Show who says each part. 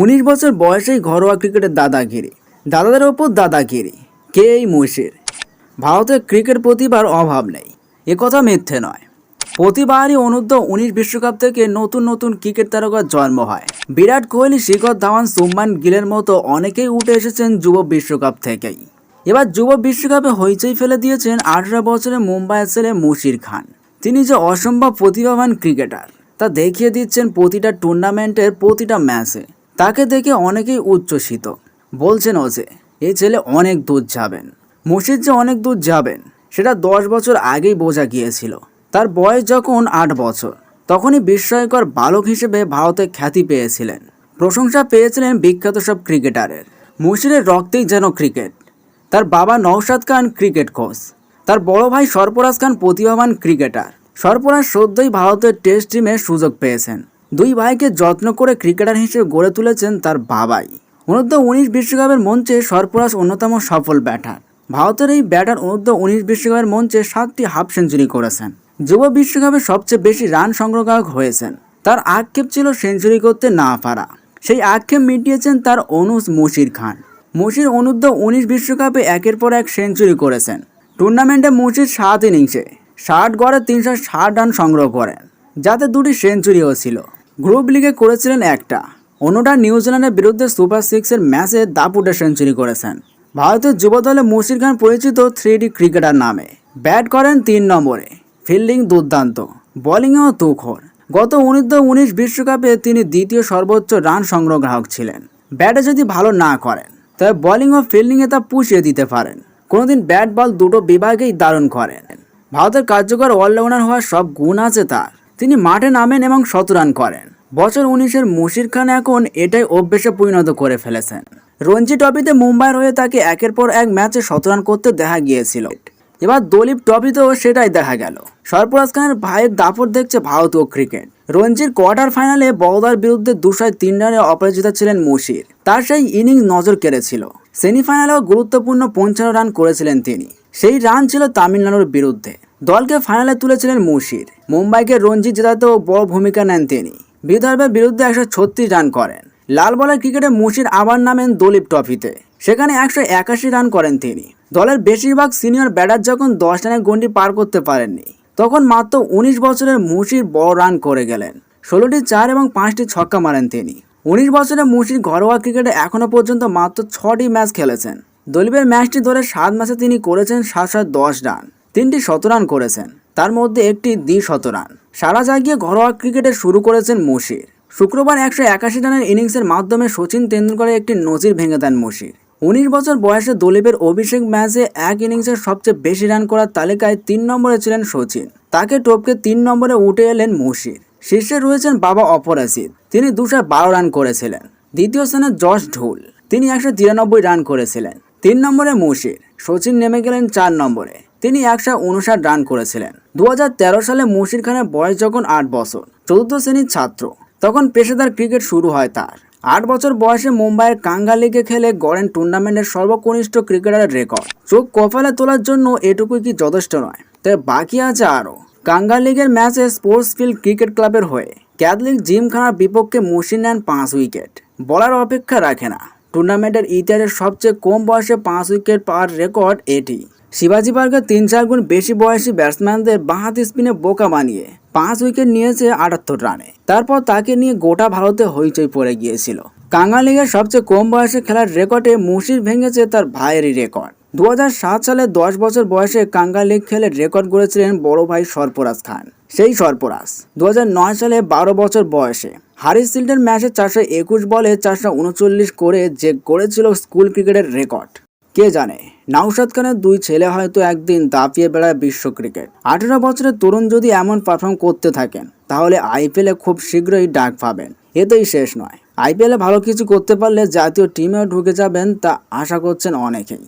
Speaker 1: উনিশ বছর বয়সেই ঘরোয়া ক্রিকেটের দাদাগিরি। দাদাদের ওপর দাদাগিরি। কে এই মহিষের? ভারতের ক্রিকেট প্রতিভার অভাব নেই। এ কথা মিথ্যে নয়। প্রতিবারই অনূর্ধ্ব উনিশ বিশ্বকাপ থেকে নতুন নতুন ক্রিকেট তারকার জন্ম হয়। বিরাট কোহলি শিখর ধাওয়ান সুম্মান গিলের মতো অনেকেই উঠে এসেছেন যুব বিশ্বকাপ থেকেই। এবার যুব বিশ্বকাপে হইচই ফেলে দিয়েছেন আঠারো বছরের মুম্বাইয়ের ছেলে মুশির খান। তিনি যে অসম্ভব প্রতিভাবান ক্রিকেটার, তা দেখিয়ে দিচ্ছেন প্রতিটা টুর্নামেন্টের প্রতিটা ম্যাচে। তাকে দেখে অনেকেই উচ্ছ্বসিত। বলছেন ও যে এই ছেলে অনেক দূর যাবেন। মুশিদ যে অনেক দূর যাবেন, সেটা দশ বছর আগেই বোঝা গিয়েছিল। তার বয়স যখন আট বছর, তখনই বিস্ময়কর বালক হিসেবে ভারতে খ্যাতি পেয়েছিলেন। প্রশংসা পেয়েছিলেন বিখ্যাত সব ক্রিকেটারের। মুশিরের রক্তেই যেন ক্রিকেট। তার বাবা নওশাদ খান ক্রিকেট কোচ। তার বড় ভাই সরফরাজ খান প্রতিভাবান ক্রিকেটার। সরফরাজ সদ্যই ভারতের টেস্ট টিমে সুযোগ পেয়েছেন। দুই ভাইকে যত্ন করে ক্রিকেটার হিসেবে গড়ে তুলেছেন তার বাবাই। অনূর্ধ্ব উনিশ বিশ্বকাপের মঞ্চে সরফরাজ অন্যতম সফল ব্যাটার। ভারতের এই ব্যাটার অনূর্ধ্ব উনিশ বিশ্বকাপের মঞ্চে সাতটি হাফ সেঞ্চুরি করেছেন। যুব বিশ্বকাপে সবচেয়ে বেশি রান সংগ্রহক হয়েছেন। তার আক্ষেপ ছিল সেঞ্চুরি করতে না পারা। সেই আক্ষেপ মিটিয়েছেন তার অনুজ মুশির খান। মুশির অনূর্ধ্ব উনিশ বিশ্বকাপে একের পর এক সেঞ্চুরি করেছেন। টুর্নামেন্টে মুশির সাত ইনিংসে ষাট গড়ে তিনশো ষাট রান সংগ্রহ করেন, যাতে দুটি সেঞ্চুরিও ছিল। গ্রুপ লিগে করেছিলেন একটা। অন্যটা নিউজিল্যান্ডের বিরুদ্ধে সুপার সিক্সের ম্যাচে দাপুটে সেঞ্চুরি করেছেন। ভারতের যুব দলে মুর্শিদ খান পরিচিত থ্রি ক্রিকেটার নামে। ব্যাট করেন তিন নম্বরে। ফিল্ডিং দুর্দান্ত, বোলিংয়েও তুখর। গত উনিশ উনিশ বিশ্বকাপে তিনি দ্বিতীয় সর্বোচ্চ রান সংগ্রহ গ্রাহক ছিলেন। ব্যাটে যদি ভালো না করেন, তবে বোলিং ও ফিল্ডিংয়ে তা পুষিয়ে দিতে পারেন। কোনোদিন ব্যাট বল দুটো বিভাগেই দারুণ করেন। ভারতের কার্যকর অলরাউন্ডার হওয়ার সব গুণ আছে তার। তিনি মাঠে নামেন এবং শতরান করেন। বছর উনিশের মুশির খান এখন এটাই অভ্যেসে পরিণত করে ফেলেছেন। রঞ্জি ট্রফিতে মুম্বাইয়ের হয়ে তাকে একের পর এক ম্যাচে শতরান করতে দেখা গিয়েছিল। এবার দলীপ ট্রফিতেও সেটাই দেখা গেল। সরফরাজ খানের ভাইয়ের দাপট দেখছে ভারতীয় ক্রিকেট। রঞ্জির কোয়ার্টার ফাইনালে বড়দার বিরুদ্ধে দুশো তিন রানে অপরাজিত ছিলেন মুশির। তার সেই ইনিংস নজর কেড়েছিল। সেমিফাইনালেও গুরুত্বপূর্ণ পঞ্চান্ন রান করেছিলেন তিনি। সেই রান ছিল তামিলনাড়ুর বিরুদ্ধে। দলকে ফাইনালে তুলেছিলেন মুশির। মুম্বাইকে রঞ্জি জেতাতেও বড় ভূমিকা নেন তিনি। বিদর্ভের বিরুদ্ধে একশো ছত্রিশ রান করেন। লাল বলের ক্রিকেটে মুশির আবার নামেন দলীপ ট্রফিতে। সেখানে একশো একাশি রান করেন তিনি। দলের বেশিরভাগ সিনিয়র ব্যাটার যখন দশ রানের গন্ডি পার করতে পারেননি, তখন মাত্র উনিশ বছরের মুশির বড় রান করে গেলেন। ষোলোটি চার এবং পাঁচটি ছক্কা মারেন তিনি। উনিশ বছরের মুশির ঘরোয়া ক্রিকেটে এখনও পর্যন্ত মাত্র ছটি ম্যাচ খেলেছেন। দলীপের ম্যাচটি ধরে সাত ম্যাচে তিনি করেছেন সাতশো দশ রান। তিনটি শতরান করেছেন। তার মধ্যে একটি দ্বি শতরান সারা জাগিয়ে ঘরোয়া ক্রিকেটে শুরু করেছেন মুশির। শুক্রবার একশো একাশি রানের ইনিংসের মাধ্যমে সচিন তেন্ডুলকরের একটি নজির ভেঙে দেন মুশির। উনিশ বছর বয়সে দলীপের অভিষেক ম্যাচে এক ইনিংসের সবচেয়ে বেশি রান করার তালিকায় তিন নম্বরে ছিলেন সচিন। তাকে টপকে তিন নম্বরে উঠে এলেন মুশির। শীর্ষে রয়েছেন বাবা অপরাজিত তিনি দুশো বারো রান করেছিলেন। দ্বিতীয় স্থানে জশ ঢোল। তিনি একশো তিরানব্বই রান করেছিলেন। তিন নম্বরে মুশির। সচিন নেমে গেলেন চার নম্বরে। তিনি একশো উনষাট রান করেছিলেন। দু হাজার তেরো সালে মুশির খানের বয়স যখন আট বছর, চতুর্থ শ্রেণির ছাত্র, তখন পেশাদার ক্রিকেট শুরু হয় তার। আট বছর বয়সে মুম্বাইয়ের কাঙ্গা লিগে খেলে গড়েন টুর্নামেন্টের সর্বকনিষ্ঠ ক্রিকেটারের রেকর্ড চোখ কপালে তোলার জন্য এটুকুই কি যথেষ্ট নয়? তবে বাকি আছে আরও। কাঙ্গা লিগের ম্যাচে স্পোর্টস ফিল্ড ক্রিকেট ক্লাবের হয়ে, ক্যাথলিক জিমখানার বিপক্ষে মুশির নেন পাঁচ উইকেট। বলার অপেক্ষা রাখে না। টুর্নামেন্টের ইতিহাসের সবচেয়ে কম বয়সে পাঁচ উইকেট পাওয়ার রেকর্ড এটি। শিবাজি পার্কের তিন চার গুণ বেশি বয়সী ব্যাটসম্যানদের বাঁহাতি স্পিনে বোকা বানিয়ে পাঁচ উইকেট নিয়েছে আটাত্তর রানে। তারপর তাকে নিয়ে গোটা ভারতে হইচই পড়ে গিয়েছিল। কাঙ্গা লিগের সবচেয়ে কম বয়সে খেলার রেকর্ডে মুশির ভেঙেছে তার ভাইয়েরই রেকর্ড। দু হাজার সাত সালে দশ বছর বয়সে কাঙ্গা লিগ খেলে রেকর্ড করেছিলেন বড় ভাই সরফরাজ খান। সেই সরফরাজ দু সালে বারো বছর বয়সে হারিস সিল্ডের ম্যাচে চারশো একুশ বলে চারশো উনচল্লিশ করে যে করেছিল স্কুল ক্রিকেটের রেকর্ড। কে জানে? নাউশাদ খানের দুই ছেলে হয়তো একদিন দাপিয়ে বেড়ায় বিশ্ব ক্রিকেট। আঠেরো বছরের তরুণ যদি এমন পারফর্ম করতে থাকেন, তাহলে আইপিএলে খুব শীঘ্রই ডাক পাবেন। এতেই শেষ নয়। আইপিএলে ভালো কিছু করতে পারলে জাতীয় টিমেও ঢুকে যাবেন তা আশা করছেন অনেকেই।